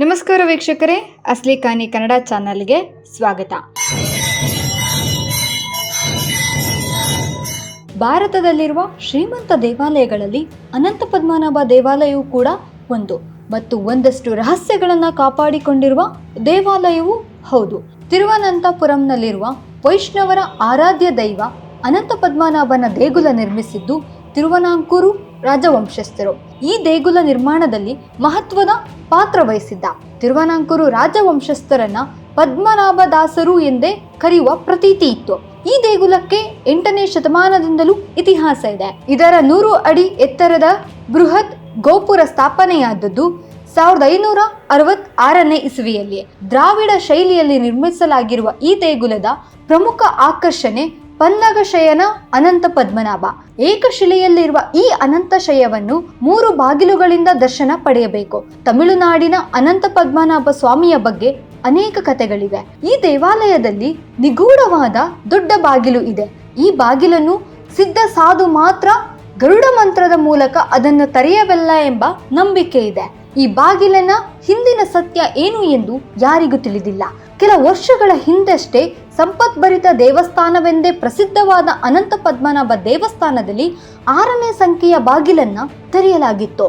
ನಮಸ್ಕಾರ ವೀಕ್ಷಕರೇ, ಅಸ್ಲಿ ಕಾನಿ ಕನ್ನಡ ಚಾನಲ್ಗೆ ಸ್ವಾಗತ. ಭಾರತದಲ್ಲಿರುವ ಶ್ರೀಮಂತ ದೇವಾಲಯಗಳಲ್ಲಿ ಅನಂತ ಪದ್ಮನಾಭ ದೇವಾಲಯವು ಕೂಡ ಒಂದು. ಮತ್ತು ಒಂದಷ್ಟು ರಹಸ್ಯಗಳನ್ನು ಕಾಪಾಡಿಕೊಂಡಿರುವ ದೇವಾಲಯವೂ ಹೌದು. ತಿರುವನಂತಪುರಂನಲ್ಲಿರುವ ವೈಷ್ಣವರ ಆರಾಧ್ಯ ದೈವ ಅನಂತ ಪದ್ಮನಾಭನ ದೇಗುಲ ನಿರ್ಮಿಸಿದ್ದು ತಿರುವನಾಂಕೂರು ರಾಜವಂಶಸ್ಥರು. ಈ ದೇಗುಲ ನಿರ್ಮಾಣದಲ್ಲಿ ಮಹತ್ವದ ಪಾತ್ರ ವಹಿಸಿದ್ದ. ತಿರುವನಾಂಕೂರು ರಾಜವಂಶಸ್ಥರನ್ನ ಪದ್ಮನಾಭದಾಸರು ಎಂದೇ ಕರೆಯುವ ಪ್ರತೀತಿ ಇತ್ತು. ಈ ದೇಗುಲಕ್ಕೆ ಎಂಟನೇ ಶತಮಾನದಿಂದಲೂ ಇತಿಹಾಸ ಇದೆ. ಇದರ ನೂರು ಅಡಿ ಎತ್ತರದ ಬೃಹತ್ ಗೋಪುರ ಸ್ಥಾಪನೆಯಾದದ್ದು ಸಾವಿರದ ಐನೂರ ಅರವತ್ ಆರನೇ ಇಸವಿಯಲ್ಲಿ. ದ್ರಾವಿಡ ಶೈಲಿಯಲ್ಲಿ ನಿರ್ಮಿಸಲಾಗಿರುವ ಈ ದೇಗುಲದ ಪ್ರಮುಖ ಆಕರ್ಷಣೆ ಪಲ್ಲಗ ಶಯನ ಅನಂತ ಪದ್ಮನಾಭ. ಏಕಶಿಲೆಯಲ್ಲಿರುವ ಈ ಅನಂತ ಶಯವನ್ನು ಮೂರು ಬಾಗಿಲುಗಳಿಂದ ದರ್ಶನ ಪಡೆಯಬೇಕು. ತಮಿಳುನಾಡಿನ ಅನಂತ ಪದ್ಮನಾಭ ಸ್ವಾಮಿಯ ಬಗ್ಗೆ ಅನೇಕ ಕಥೆಗಳಿವೆ. ಈ ದೇವಾಲಯದಲ್ಲಿ ನಿಗೂಢವಾದ ದೊಡ್ಡ ಬಾಗಿಲು ಇದೆ. ಈ ಬಾಗಿಲನ್ನು ಸಿದ್ಧ ಸಾಧು ಮಾತ್ರ ಗರುಡ ಮಂತ್ರದ ಮೂಲಕ ಅದನ್ನು ತೆರೆಯಬಲ್ಲ ಎಂಬ ನಂಬಿಕೆ ಇದೆ. ಈ ಬಾಗಿಲನ ಹಿಂದಿನ ಸತ್ಯ ಏನು ಎಂದು ಯಾರಿಗೂ ತಿಳಿದಿಲ್ಲ. ಕೆಲ ವರ್ಷಗಳ ಹಿಂದಷ್ಟೇ ಸಂಪತ್ಭರಿತ ದೇವಸ್ಥಾನವೆಂದೇ ಪ್ರಸಿದ್ಧವಾದ ಅನಂತ ಪದ್ಮನಾಭ ದೇವಸ್ಥಾನದಲ್ಲಿ ಆರನೇ ಸಂಖ್ಯೆಯ ಬಾಗಿಲನ್ನ ತೆರೆಯಲಾಗಿತ್ತು.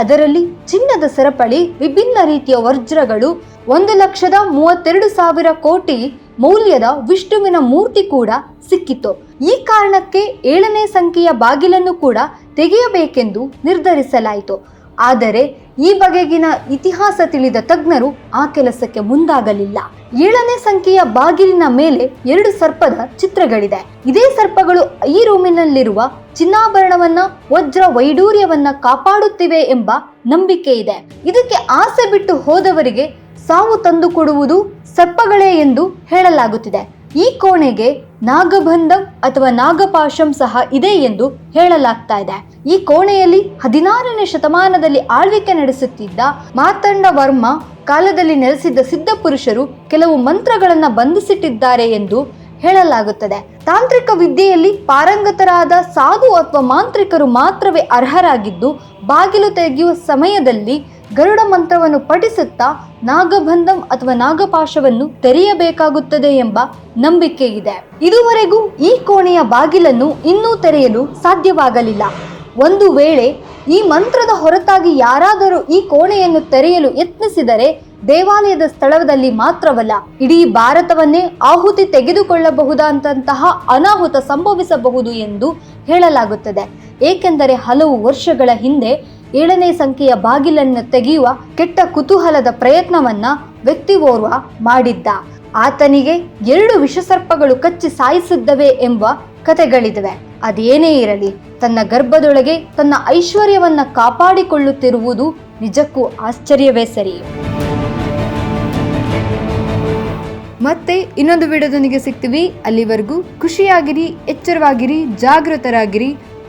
ಅದರಲ್ಲಿ ಚಿನ್ನದ ಸರಪಳಿ, ವಿಭಿನ್ನ ರೀತಿಯ ವಜ್ರಗಳು, ಒಂದು ಲಕ್ಷದ ಮೂವತ್ತೆರಡು ಸಾವಿರ ಕೋಟಿ ಮೌಲ್ಯದ ವಿಷ್ಣುವಿನ ಮೂರ್ತಿ ಕೂಡ ಸಿಕ್ಕಿತು ಈ ಕಾರಣಕ್ಕೆ ಏಳನೇ ಸಂಖ್ಯೆಯ ಬಾಗಿಲನ್ನು ಕೂಡ ತೆಗೆಯಬೇಕೆಂದು ನಿರ್ಧರಿಸಲಾಯಿತು. ಆದರೆ ಈ ಬಗೆಗಿನ ಇತಿಹಾಸ ತಿಳಿದ ತಜ್ಞರು ಆ ಕೆಲಸಕ್ಕೆ ಮುಂದಾಗಲಿಲ್ಲ. ಏಳನೇ ಸಂಖ್ಯೆಯ ಬಾಗಿಲಿನ ಮೇಲೆ ಎರಡು ಸರ್ಪದ ಚಿತ್ರಗಳಿದೆ. ಇದೇ ಸರ್ಪಗಳು ಈ ರೂಮಿನಲ್ಲಿರುವ ಚಿನ್ನಾಭರಣವನ್ನ, ವಜ್ರ ವೈಡೂರ್ಯವನ್ನ ಕಾಪಾಡುತ್ತಿವೆ ಎಂಬ ನಂಬಿಕೆ ಇದೆ. ಇದಕ್ಕೆ ಆಸೆ ಬಿಟ್ಟು ಹೋದವರಿಗೆ ಸಾವು ತಂದುಕೊಡುವುದು ಸರ್ಪಗಳೇ ಎಂದು ಹೇಳಲಾಗುತ್ತಿದೆ. ಈ ಕೋಣೆಗೆ ನಾಗಬಂಧಂ ಅಥವಾ ನಾಗಪಾಶಂ ಸಹ ಇದೆ ಎಂದು ಹೇಳಲಾಗ್ತಾ ಇದೆ. ಈ ಕೋಣೆಯಲ್ಲಿ ಹದಿನಾರನೇ ಶತಮಾನದಲ್ಲಿ ಆಳ್ವಿಕೆ ನಡೆಸುತ್ತಿದ್ದ ಮಾತಂಡ ವರ್ಮ ಕಾಲದಲ್ಲಿ ನೆಲೆಸಿದ್ದ ಸಿದ್ಧ ಪುರುಷರು ಕೆಲವು ಮಂತ್ರಗಳನ್ನು ಬಂಧಿಸಿಟ್ಟಿದ್ದಾರೆ ಎಂದು ಹೇಳಲಾಗುತ್ತದೆ. ತಾಂತ್ರಿಕ ವಿದ್ಯೆಯಲ್ಲಿ ಪಾರಂಗತರಾದ ಸಾಧು ಅಥವಾ ಮಾಂತ್ರಿಕರು ಮಾತ್ರವೇ ಅರ್ಹರಾಗಿದ್ದು, ಬಾಗಿಲು ತೆಗೆಯುವ ಸಮಯದಲ್ಲಿ ಗರುಡ ಮಂತ್ರವನ್ನು ಪಠಿಸುತ್ತಾ ನಾಗಬಂಧಂ ಅಥವಾ ನಾಗಪಾಶವನ್ನು ತೆರೆಯಬೇಕಾಗುತ್ತದೆ ಎಂಬ ನಂಬಿಕೆ ಇದೆ. ಇದುವರೆಗೂ ಈ ಕೋಣೆಯ ಬಾಗಿಲನ್ನು ಇನ್ನೂ ತೆರೆಯಲು ಸಾಧ್ಯವಾಗಲಿಲ್ಲ. ಒಂದು ವೇಳೆ ಈ ಮಂತ್ರದ ಹೊರತಾಗಿ ಯಾರಾದರೂ ಈ ಕೋಣೆಯನ್ನು ತೆರೆಯಲು ಯತ್ನಿಸಿದರೆ ದೇವಾಲಯದ ಸ್ಥಳದಲ್ಲಿ ಮಾತ್ರವಲ್ಲ, ಇಡೀ ಭಾರತವನ್ನೇ ಆಹುತಿ ತೆಗೆದುಕೊಳ್ಳಬಹುದಾದಂತಹ ಅನಾಹುತ ಸಂಭವಿಸಬಹುದು ಎಂದು ಹೇಳಲಾಗುತ್ತದೆ. ಏಕೆಂದರೆ ಹಲವು ವರ್ಷಗಳ ಹಿಂದೆ ಏಳನೇ ಸಂಖ್ಯೆಯ ಬಾಗಿಲನ್ನು ತೆಗೆಯುವ ಕೆಟ್ಟ ಕುತೂಹಲದ ಪ್ರಯತ್ನವನ್ನ ವ್ಯಕ್ತಿ ಓರ್ವ ಮಾಡಿದ್ದ. ಆತನಿಗೆ ಎರಡು ವಿಷಸರ್ಪಗಳು ಕಚ್ಚಿ ಸಾಯಿಸಿದ್ದವೆ ಎಂಬ ಕಥೆಗಳಿವೆ ಅದೇನೇ ಇರಲಿ, ತನ್ನ ಗರ್ಭದೊಳಗೆ ತನ್ನ ಐಶ್ವರ್ಯವನ್ನ ಕಾಪಾಡಿಕೊಳ್ಳುತ್ತಿರುವುದು ನಿಜಕ್ಕೂ ಆಶ್ಚರ್ಯವೇ ಸರಿ. ಮತ್ತೆ ಇನ್ನೊಂದು ವಿಡಿಯೋದೊಂದಿಗೆ ಸಿಗ್ತೀವಿ. ಅಲ್ಲಿವರೆಗೂ ಖುಷಿಯಾಗಿರಿ, ಎಚ್ಚರವಾಗಿರಿ, ಜಾಗೃತರಾಗಿರಿ.